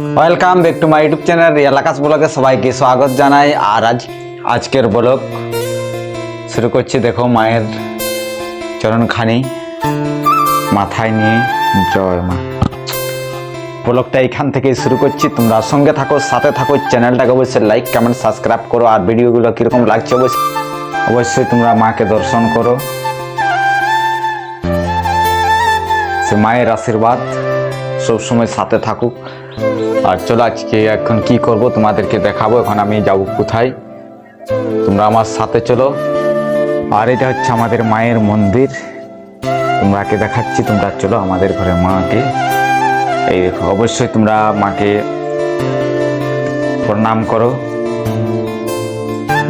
Welcome back to my YouTube channel এলাকাস ব্লগে সবাইকে স্বাগত জানাই। আর আজ, আজকের ব্লগ শুরু করছি, দেখো মায়ের চরণখানি মাথায় নিয়ে। জয় মা। ব্লগটা এখান থেকেই শুরু করছি। তোমরা সঙ্গে থাকো, সাথে থাকো, চ্যানেলটাকে অবশ্যই লাইক কমেন্ট সাবস্ক্রাইব করো। আর ভিডিওগুলো কীরকম লাগছে অবশ্যই অবশ্যই তোমরা মাকে দর্শন করো। সে মায়ের আশীর্বাদ। সবসময় সাথে থাকুক। আর চলো আজকে এখন কি করব তোমাদেরকে দেখাবো। এখন আমি যাব কোথায়? তোমরা আমার সাথে চলো। আর এটা হচ্ছে আমাদের মায়ের মন্দির। তোমরাকে দেখাচ্ছি, তোমরা চলো আমাদের ঘরে মাকে। এই অবশ্যই তোমরা মাকে প্রণাম করো।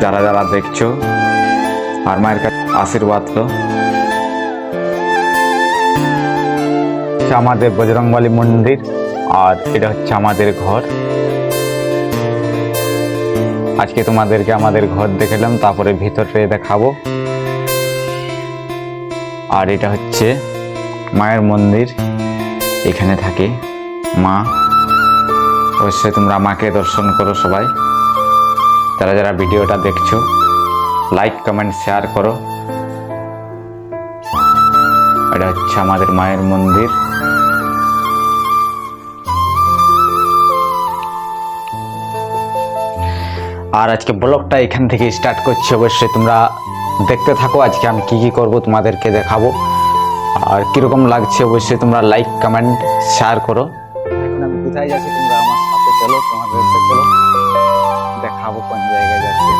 যারা যারা দেখছ, আর মায়ের কাছে আশীর্বাদ লো হচ্ছে আমাদের বজরংবলী মন্দির, আর এটা হচ্ছে আমাদের ঘর। আজকে তোমাদেরকে আমাদের ঘর দেখালাম, তারপরে ভিতরে দেখাবো। আর এটা হচ্ছে মায়ের মন্দির, এখানে থাকে মা। অবশ্যই তোমরা মাকে দর্শন করো সবাই। যারা যারা ভিডিওটা দেখছ লাইক কমেন্ট শেয়ার করো। এটা হচ্ছে আমাদের মায়ের মন্দির। আর আজকে ব্লগটা এখান থেকে স্টার্ট করছি। অবশ্যই তোমরা দেখতে থাকো, আজকে আমি কি কি করব তোমাদেরকে দেখাবো। আর কীরকম লাগছে অবশ্যই তোমরা লাইক কমেন্ট শেয়ার করো। এখন আমি কোথায় যাচ্ছি তোমরা আমার সাথে চলো তোমাদেরকে চলো। দেখাবো কোন জায়গায় যাচ্ছি।